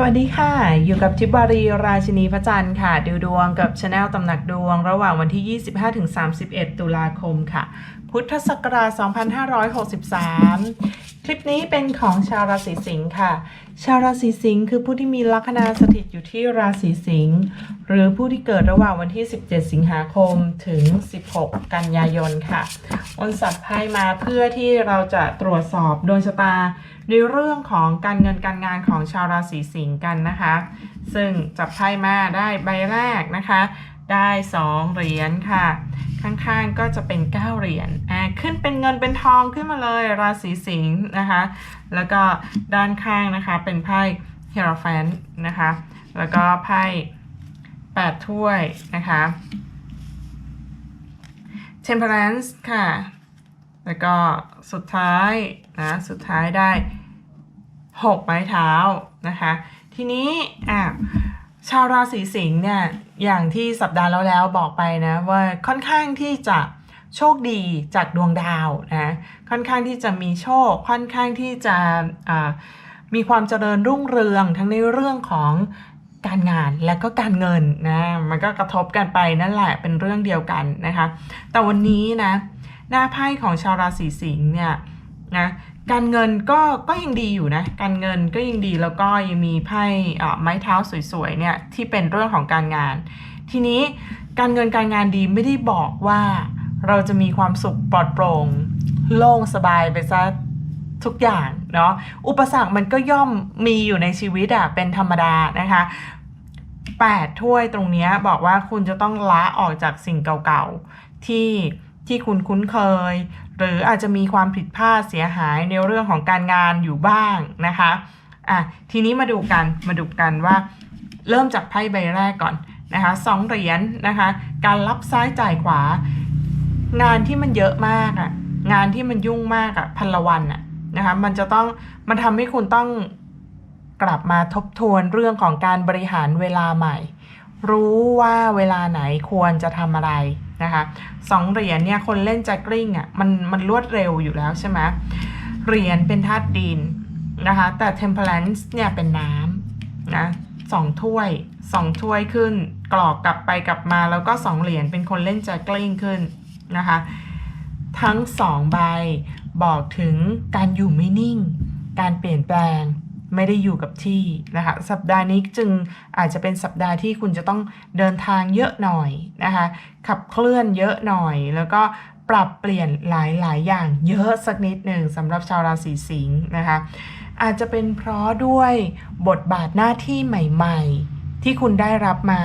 สวัสดีค่ะ อยู่กับทิพย์วารีราชินีพระจันทร์ค่ะ ดูดวงกับช anel ตำหนักดวง ระหว่างวันที่ 25-31 ตุลาคมค่ะ พุทธศักราช 2563 คลิปนี้เป็นของชาวราศีสิงค์ค่ะ ชาวราศีสิงค์คือผู้ที่มีลัคนาสถิตอยู่ที่ราศีสิงห์หรือผู้ที่เกิดระหว่างวันที่ 17 สิงหาคมถึง 16 กันยายนค่ะอนสัตว์ไพ่มาเพื่อที่เราจะตรวจสอบดวงชะตา ในเรื่องของการเงินการงานของชาวราศีสิงห์กันนะคะ ซึ่งจับไพ่มาได้ใบแรกนะคะ ได้ 2 เหรียญค่ะ ข้างๆก็จะเป็น 9 เหรียญอ่าขึ้นเป็นเงินเป็นทองขึ้นมาเลยราศีสิงห์นะคะ แล้วก็ด้านข้างนะคะเป็นไพ่เฮโรแฟนนะคะ แล้วก็ไพ่8ถ้วยนะคะ Temperance ค่ะ แล้วก็สุดท้ายนะ สุดท้ายได้ 6 ไม้เท้านะคะ ทีนี้อะชาวราศีสิงห์เนี่ยอย่างที่สัปดาห์แล้วแล้วบอกไปนะว่าค่อนข้างที่จะโชคดีจากดวงดาวนะค่อนข้างที่จะมีโชคค่อนข้างที่จะมีความเจริญรุ่งเรืองทั้งในเรื่องของการงานและก็การเงินนะมันก็กระทบกันไปนั่นแหละเป็นเรื่องเดียวกันนะคะ แต่วันนี้นะหน้าไพ่ของชาวราศีสิงห์เนี่ยนะ การเงินก็ก็ยังดีอยู่นะ การเงินก็ยังดีแล้วก็ยังมีไพ่ไม้เท้าสวยๆเนี่ยที่เป็นเรื่องของการงาน ทีนี้การเงินการงานดีไม่ได้บอกว่าเราจะมีความสุขปลอดโปร่งโล่งสบายไปซะทุกอย่างเนาะอุปสรรคมันก็ย่อมมีอยู่ในชีวิตอะเป็นธรรมดานะคะแปดถ้วยตรงนี้บอกว่าคุณจะต้องละออกจากสิ่งเก่าๆที่ที่คุณคุ้นเคย หรืออาจจะมีความผิดพลาดเสียหายในเรื่องของการงานอยู่บ้างนะคะอะทีนี้มาดูกันมาดูกันว่า เริ่มจากไพ่ใบแรกก่อนนะคะสองเหรียญนะคะ การรับซ้ายจ่ายขวา งานที่มันเยอะมากอะ่ะงานที่มันยุ่งมากอะ่ะพันละวันอะ่ะนะคะมันจะต้องมันทำให้คุณต้องกลับมาทบทวนเรื่องของการบริหารเวลาใหม่ รู้ว่าเวลาไหนควรจะทำอะไร นะคะสองเหรียญเนี่ยคนเล่นแจ็คกริ้งอะมันมันรวดเร็วอยู่แล้วใช่ไหมเหรียญเป็นธาตุดินนะคะแต่ temperance เนี่ยเป็นน้ำนะสองถ้วยสองถ้วยขึ้น กรอกกลับไปกลับมาแล้วก็สองเหรียญเป็นคนเล่นแจ็คกลิ้งขึ้นนะคะทั้งสองใบบอกถึงการอยู่ไม่นิ่ง การเปลี่ยนแปลง ไม่ได้อยู่กับที่นะคะ สัปดาห์นี้จึงอาจจะเป็นสัปดาห์ที่คุณจะต้องเดินทางเยอะหน่อยนะคะ ขับเคลื่อนเยอะหน่อย แล้วก็ปรับเปลี่ยนหลาย ๆ อย่างเยอะสักนิดหนึ่งสำหรับชาวราศีสิงห์นะคะ อาจจะเป็นเพราะด้วยบทบาทหน้าที่ใหม่ ๆ ที่คุณได้รับมา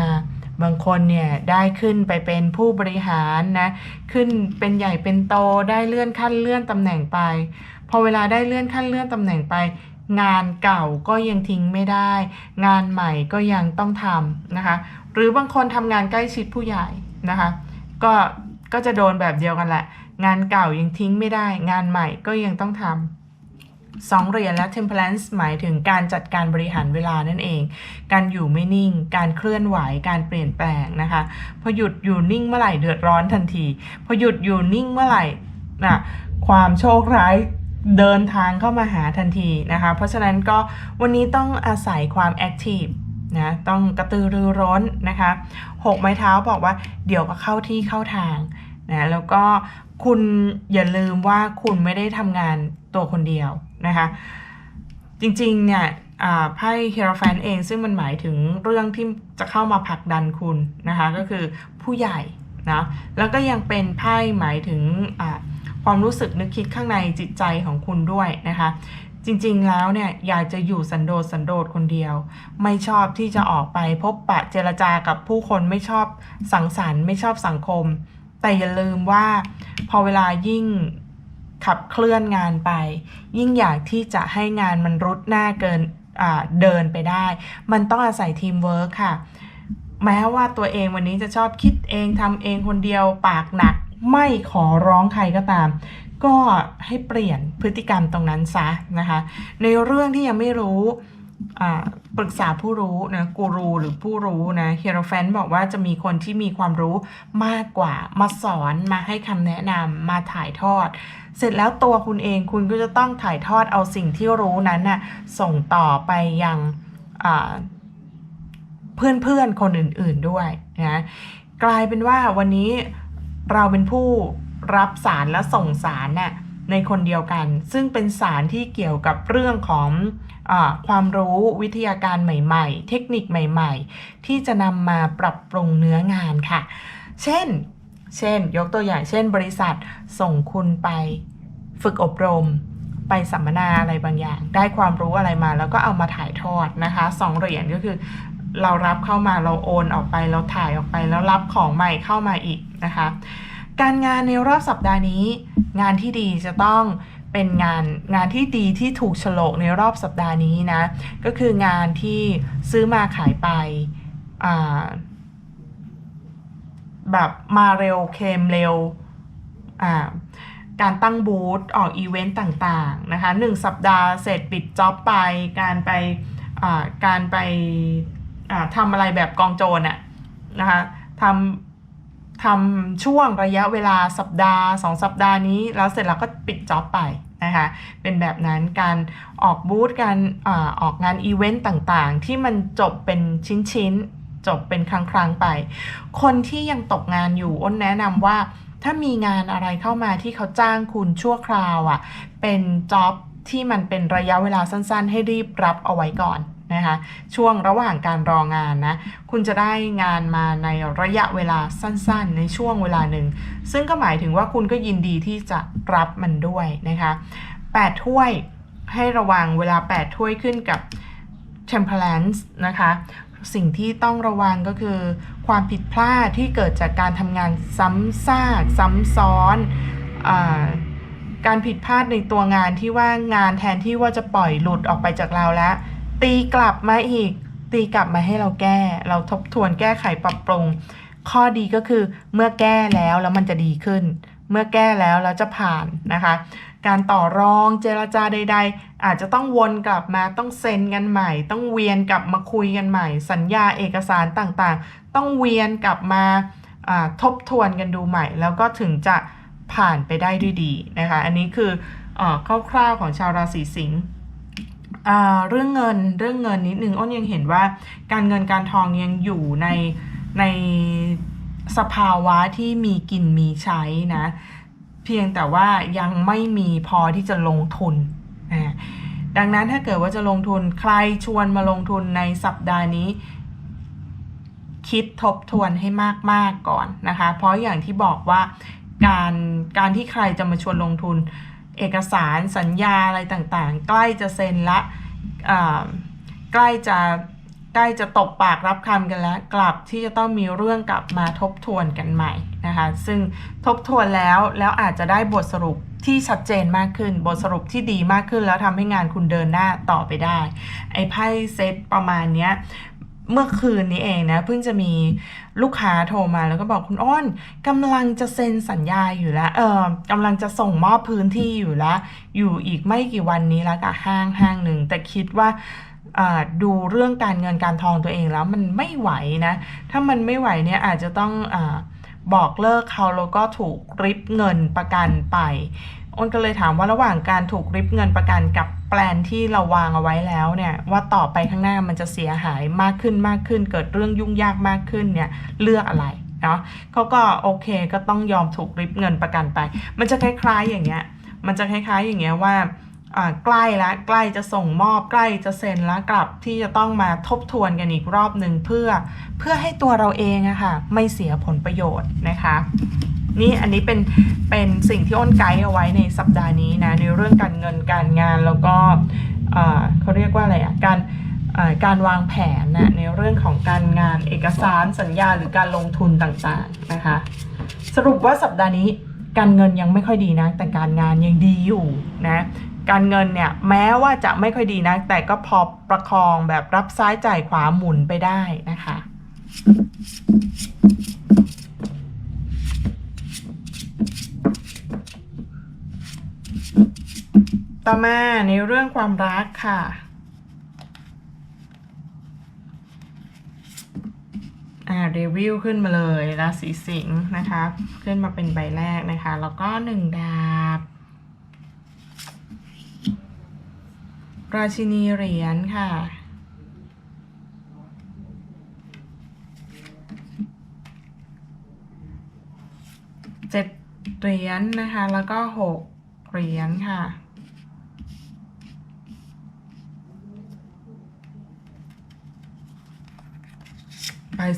บางคนเนี่ยได้ขึ้นไปเป็นผู้บริหารนะขึ้นเป็นใหญ่เป็นโตได้เลื่อนขั้นเลื่อนตำแหน่งไป พอเวลาได้เลื่อนขั้นเลื่อนตำแหน่งไป งานเก่าก็ยังทิ้งไม่ได้ งานใหม่ก็ยังต้องทำนะคะ หรือบางคนทำงานใกล้ชิดผู้ใหญ่นะคะ ก็ก็จะโดนแบบเดียวกันแหละ งานเก่ายังทิ้งไม่ได้ งานใหม่ก็ยังต้องทำสองเหรียญและ temperance หมายถึงการจัดการบริหารเวลานั่นเอง การอยู่ไม่นิ่ง การเคลื่อนไหว การเปลี่ยนแปลงนะคะ พอหยุดอยู่นิ่งเมื่อไหร่เดือดร้อนทันที พอหยุดอยู่นิ่งเมื่อไหร่นะความโชคร้าย เดินทางเข้ามาหาทันทีนะคะ เพราะฉะนั้นก็วันนี้ต้องอาศัยความแอคทีฟนะต้องกระตือรือร้นนะคะหกไม้เท้าบอกว่าเดี๋ยวก็เข้าที่เข้าทางนะแล้วก็คุณอย่าลืมว่าคุณไม่ได้ทำงานตัวคนเดียวนะคะจริงๆเนี่ยไพ่เฮโรแฟนเองซึ่งมันหมายถึงเรื่องที่จะเข้ามาผลักดันคุณนะคะก็คือผู้ใหญ่นะแล้วก็ยังเป็นไพ่หมายถึง ความรู้สึกนึกคิดข้างในจิตใจของคุณด้วยนะคะ จริงๆแล้วเนี่ยอยากจะอยู่สันโดษสันโดษคนเดียว ไม่ชอบที่จะออกไปพบปะเจรจากับผู้คนไม่ชอบสังสรรค์ไม่ชอบสังคม แต่อย่าลืมว่าพอเวลายิ่งขับเคลื่อนงานไป ยิ่งอยากที่จะให้งานมันรุดหน้าเกินเดินไปได้ มันต้องอาศัยทีมเวิร์คค่ะ แม้ว่าตัวเองวันนี้จะชอบคิดเองทำเองคนเดียวปากหนัก ไม่ขอร้องใครก็ตาม ก็ให้เปลี่ยนพฤติกรรมตรงนั้นซะนะคะ ในเรื่องที่ยังไม่รู้ปรึกษาผู้รู้นะกูรูหรือผู้รู้นะเฮโรแฟนบอกว่าจะมีคนที่มีความรู้มากกว่ามาสอนมาให้คำแนะนำมาถ่ายทอด เสร็จแล้วตัวคุณเองคุณก็จะต้องถ่ายทอดเอาสิ่งที่รู้นั้นน่ะส่งต่อไปยังอ่าเพื่อนๆคนอื่นๆด้วยนะกลายเป็นว่าวันนี้ เราเป็นผู้รับสารและส่งสารน่ะในคนเดียวกัน ซึ่งเป็นสารที่เกี่ยวกับเรื่องของอความรู้วิทยาการใหม่ๆ เทคนิคใหม่ๆ ที่จะนำมาปรับปรุงเนื้องานค่ะ เช่น เช่น ยกตัวอย่างเช่น บริษัทส่งคุณไปฝึกอบรม ไปสัมมนาอะไรบางอย่าง ได้ความรู้อะไรมาแล้วก็เอามาถ่ายทอดนะคะสองเหรียญก็คือ เรารับเข้ามาเราโอนออกไปเราถ่ายออกไปแล้วรับของใหม่เข้ามาอีกนะคะ การงานในรอบสัปดาห์นี้ งานที่ดีจะต้องเป็นงานงานที่ดีที่ถูกฉลกในรอบสัปดาห์นี้นะ ก็คืองานที่ซื้อมาขายไปแบบมาเร็วเคมเร็วการตั้งบูธออกอีเวนต์ต่างๆนะคะหนึ่งสัปดาห์เสร็จปิดจ็อบไป การไปการไป ทำอะไรแบบกองโจรอะนะคะทำทำช่วงระยะเวลาสัปดาห์ 2 สัปดาห์นี้ แล้วเสร็จแล้วก็ปิดจ็อบไปนะคะเป็นแบบนั้นการออกบูธการอออกงานอีเวนต์ต่างๆ ที่มันจบเป็นชิ้นๆ จบเป็นครั้งๆไป คนที่ยังตกงานอยู่อ้นแนะนำว่าถ้ามีงานอะไรเข้ามาที่เขาจ้างคุณชั่วคราวอะ่ะเป็นจ็อบที่มันเป็นระยะเวลาสั้นๆ ให้รีบรับเอาไว้ก่อน นะคะช่วงระหว่างการรองานนะคุณจะได้งานมาในระยะเวลาสั้นๆ ในช่วงเวลาหนึ่ง ซึ่งก็หมายถึงว่าคุณก็ยินดีที่จะรับมันด้วยนะคะ8ถ้วยให้ระวังเวลา 8 ถ้วยขึ้นกับ temperance นะคะสิ่งที่ต้องระวังก็คือ ความผิดพลาดที่เกิดจากการทำงานซ้ำซากซ้ำซ้อนอการผิดพลาดในตัวงานที่ว่างานแทนที่ว่าจะปล่อยหลุดออกไปจากเราแล้ว ตีกลับมาอีก ตีกลับมาให้เราแก้ เราทบทวนแก้ไขปรับปรุง ข้อดีก็คือเมื่อแก้แล้วแล้วมันจะดีขึ้น เมื่อแก้แล้วแล้วจะผ่านนะคะ การต่อรองเจรจาใด ๆ อาจจะต้องวนกลับมาต้องเซ็นกันใหม่ ต้องเวียนกลับมาคุยกันใหม่ สัญญาเอกสารต่างๆ ต้องเวียนกลับมาทบทวนกันดูใหม่ แล้วก็ถึงจะผ่านไปได้ด้วยดีนะคะ อันนี้คืออคร่าวๆของชาวราศีสิงห์ เรื่องเงินเรื่องเงินนิดนึงอ้นยังเห็นว่าการเงินการทองยังอยู่ในในสภาวะที่มีกินมีใช้นะ เพียงแต่ว่ายังไม่มีพอที่จะลงทุนอ่าดังนั้นถ้าเกิดว่าจะลงทุนใครชวนมาลงทุนในสัปดาห์นี้ คิดทบทวนให้มาก ๆ ก่อนนะคะ เพราะอย่างที่บอกว่าการการที่ใครจะมาชวนลงทุน เอกสารสัญญาอะไรต่างๆ ใกล้จะเซ็นละใกล้จะใกล้จะตบปากรับคำกันแล้ว กลับที่จะต้องมีเรื่องกลับมาทบทวนกันใหม่นะคะซึ่งทบทวนแล้วแล้วอาจจะได้บทสรุปที่ชัดเจนมากขึ้น บทสรุปที่ดีมากขึ้นแล้วทำให้งานคุณเดินหน้าต่อไปได้ ไอ้ไพ่เซตประมาณเนี้ย เมื่อคืนนี้เองนะเพิ่งจะมีลูกค้าโทรมาแล้วก็บอกคุณอ้นกำลังจะเซ็นสัญญาอยู่แล้วเออกำลังจะส่งมอบพื้นที่อยู่แล้ว อยู่อีกไม่กี่วันนี้แล้วกับห้างห้างหนึ่งแต่คิดว่าอ่าดูเรื่องการเงินการทองตัวเองแล้วมันไม่ไหวนะ ถ้ามันไม่ไหวเนี่ยอาจจะต้องอาบอกเลิกเขาแล้วก็ถูกริบเงินประกันไปอ้นก็เลยถามว่าระหว่างการถูกริบเงินประกันกับ แปลนที่เราวางเอาไว้แล้วเนี่ยว่าต่อไปข้างหน้ามันจะเสียหายมากขึ้นมากขึ้น เกิดเรื่องยุ่งยากมากขึ้นเนี่ยเลือกอะไรเนาะเขาก็โอเคก็ต้องยอมถูกริบเงินประกันไป มันจะคล้ายๆอย่างเงี้ยมันจะคล้ายๆอย่างเงี้ยว่าใกล้แล้วใกล้จะส่งมอบใกล้จะเซ็นแล้วกลับที่จะต้องมาทบทวนกันอีกรอบหนึ่งเพื่อเพื่อให้ตัวเราเองอะค่ะไม่เสียผลประโยชน์นะคะ นี่อันนี้เป็นเป็นสิ่งที่อ้นไกด์เอาไว้ในสัปดาห์นี้นะในเรื่องการเงินการงานแล้วก็เขาเรียกว่าอะไรอะการการวางแผนนะในเรื่องของการงานเอกสารสัญญาหรือการลงทุนต่างๆนะคะ สรุปว่าสัปดาห์นี้การเงินยังไม่ค่อยดีนะ แต่การงานยังดีอยู่นะการเงินเนี่ยแม้ว่าจะไม่ค่อยดีนะแต่ก็พอประคองแบบรับซ้ายจ่ายขวาหมุนไปได้นะคะ ต่อมาในเรื่องความรักค่ะ อ่าเดวิวขึ้นมาเลยราศีสิงห์นะคะขึ้นมาเป็นใบแรกนะคะ แล้วก็หนึ่งดาบ ราชินีเหรียญค่ะเจ็ดเหรียญนนะคะ แล้วก็หกเหรียญค่ะ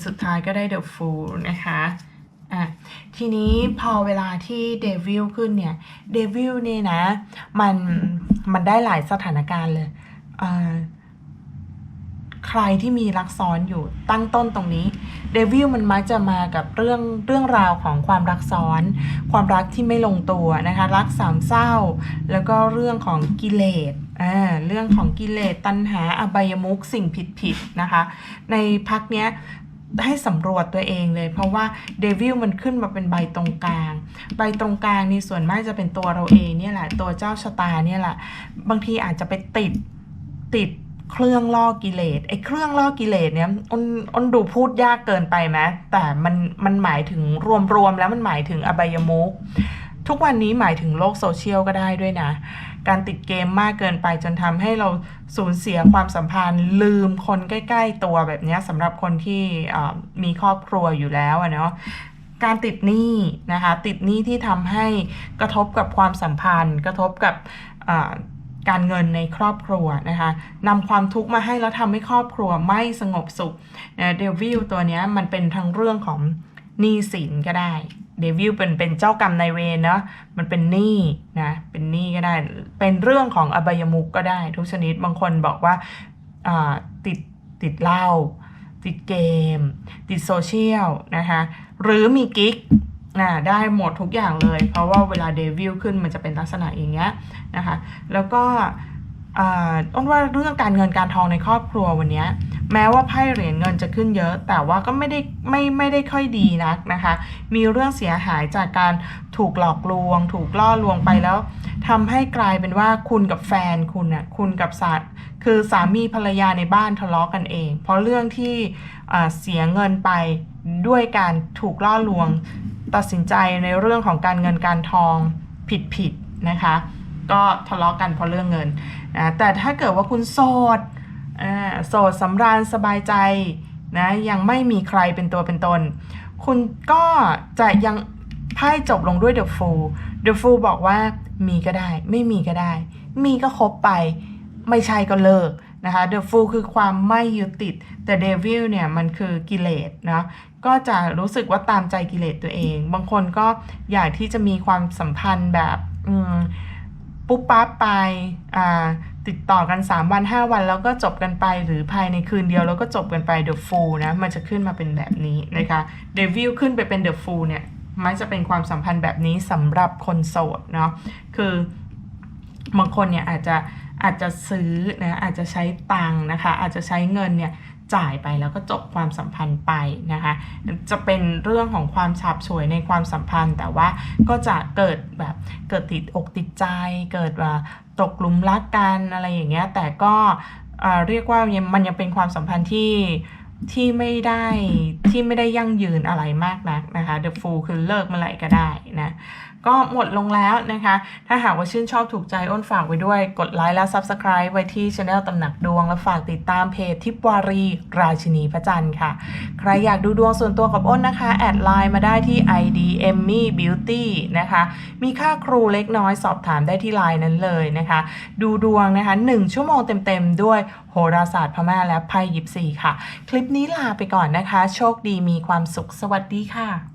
สุดท้ายก็ได้ The Fool นะคะอะทีนี้พอเวลาที่เดวิลขึ้นเนี่ยเดวิลเนี่ยนะ มันมันได้หลายสถานการณ์เลยอ่าใครที่มีรักซ้อนอยู่ตั้งต้นตรงนี้เดวิลมันมักจะมากับเรื่องเรื่องราวของความรักซ้อน ความรักที่ไม่ลงตัวนะคะ รักสามเศร้า แล้วก็เรื่องของกิเลสอ่าเรื่องของกิเลสตัณหาอบายมุขสิ่งผิดๆนะคะ ในพักเนี้ย ให้สำรวจตัวเองเลย เพราะว่าเดวิลมันขึ้นมาเป็นใบตรงกลาง ใบตรงกลางนี่ส่วนมากจะเป็นตัวเราเองเนี่ยแหละตัวเจ้าชะตาเนี่ยแหละ บางทีอาจจะไปติดติดเครื่องล่อกิเลสไอ้เครื่องล่อกิเลสเนี่ยอ้นอ้นดูพูดยากเกินไปไหมแต่มันมันหมายถึงรวมๆแล้วมันหมายถึงอบายมุขทุกวันนี้หมายถึงโลกโซเชียลก็ได้ด้วยนะ การติดเกมมากเกินไปจนทำให้เราสูญเสียความสัมพันธ์ ลืมคนใกล้ ๆ ตัวแบบนี้สำหรับคนที่มีครอบครัวอยู่แล้วเนาะการติดหนี้นะคะติดหนี้ที่ทำให้กระทบกับความสัมพันธ์ กระทบกับการเงินในครอบครัวนะคะนำความทุกข์มาให้แล้วทำให้ครอบครัวไม่สงบสุขเดวิลตัวนี้มันเป็นทั้งเรื่องของหนี้สินก็ได้ เดวิลเป็นเป็นเจ้ากรรมนายเวรเนาะมันเป็นหนี้นะเป็นหนี้ก็ได้ เป็นเรื่องของอบายมุกก็ได้ทุกชนิดบางคนบอกว่าติดติดเหล้าติดเกม ติดโซเชียลนะคะหรือมีกิ๊กนะได้หมดทุกอย่างเลย เพราะว่าเวลาเดวิลขึ้นมันจะเป็นลักษณะอย่างเงี้ยนะคะแล้วก็อ่าอ้นว่าเรื่องการเงินการทองในครอบครัววันเนี้ย แม้ว่าไพ่เหรียญเงินจะขึ้นเยอะ แต่ว่าก็ไม่ได้ไม่ไม่ได้ค่อยดีนักนะคะ มีเรื่องเสียหายจากการถูกหลอกลวง ถูกล่อลวงไปแล้วทำให้กลายเป็นว่าคุณกับแฟนคุณน่ะคุณกับสาคือสามีภรรยาในบ้านทะเลาะกันเอง เพราะเรื่องที่เสียเงินไปด้วยการถูกล่อลวง ตัดสินใจในเรื่องของการเงินการทองผิดๆนะคะ ก็ทะเลาะกันเพราะเรื่องเงินนะแต่ถ้าเกิดว่าคุณโสด อ่าโสดสำราญสบายใจนะยังไม่มีใครเป็นตัวเป็นตน คุณก็จะยังไพ่จบลงด้วย The Fool The Fool บอกว่ามีก็ได้ ไม่มีก็ได้ มีก็คบไป ไม่ใช่ก็เลิกนะคะ The Fool คือความไม่ยึดติด แต่ Devil เนี่ยมันคือกิเลสนะก็จะรู้สึกว่าตามใจกิเลสตัวเอง บางคนก็อยากที่จะมีความสัมพันธ์แบบปุ๊บปั๊บไปอ่า ติดต่อกัน 3 วัน 5 วันแล้วก็จบกันไป หรือภายในคืนเดียวแล้วก็จบกันไป The Fool นะ มันจะขึ้นมาเป็นแบบนี้นะคะ Devil ขึ้นไปเป็น The Fool เนี่ย มันจะเป็นความสัมพันธ์แบบนี้สำหรับคนโสดเนาะ คือบางคนเนี่ยอาจจะอาจจะซื้อนะอาจจะใช้ตังค์นะคะ อาจจะใช้เงินเนี่ย จ่ายไปแล้วก็จบความสัมพันธ์ไปนะคะ จะเป็นเรื่องของความฉาบฉวยในความสัมพันธ์ แต่ว่าก็จะเกิดแบบเกิดติดอกติดใจ เกิดว่าตกหลุมรักกันอะไรอย่างเงี้ยแต่ก็เรียกว่ามันยังเป็นความสัมพันธ์ที่ที่ไม่ได้ที่ไม่ได้ยั่งยืนอะไรมากนักนะคะ The Fool คือเลิกเมื่อไหร่ก็ได้นะ ก็หมดลงแล้วนะคะ ถ้าหากว่าชื่นชอบถูกใจอ้นฝากไว้ด้วย กดไลค์และ Subscribe ไว้ที่ช anel ตำหนักดวง และฝากติดตามเพจทิปวารี ราชินีพระจันทร์ค่ะ ใครอยากดูดวงส่วนตัวกับอ้นนะคะ แอดไลน์มาได้ที่ ID Emmy Beauty นะคะ มีค่าครูเล็กน้อยสอบถามได้ที่ไลน์นั้นเลยนะคะ ดูดวงนะคะ 1 ชั่วโมงเต็มๆ ด้วยโหราศาสตร์พม่าและไพ่ยิปซีค่ะ คลิปนี้ลาไปก่อนนะคะ โชคดีมีความสุขสวัสดีค่ะ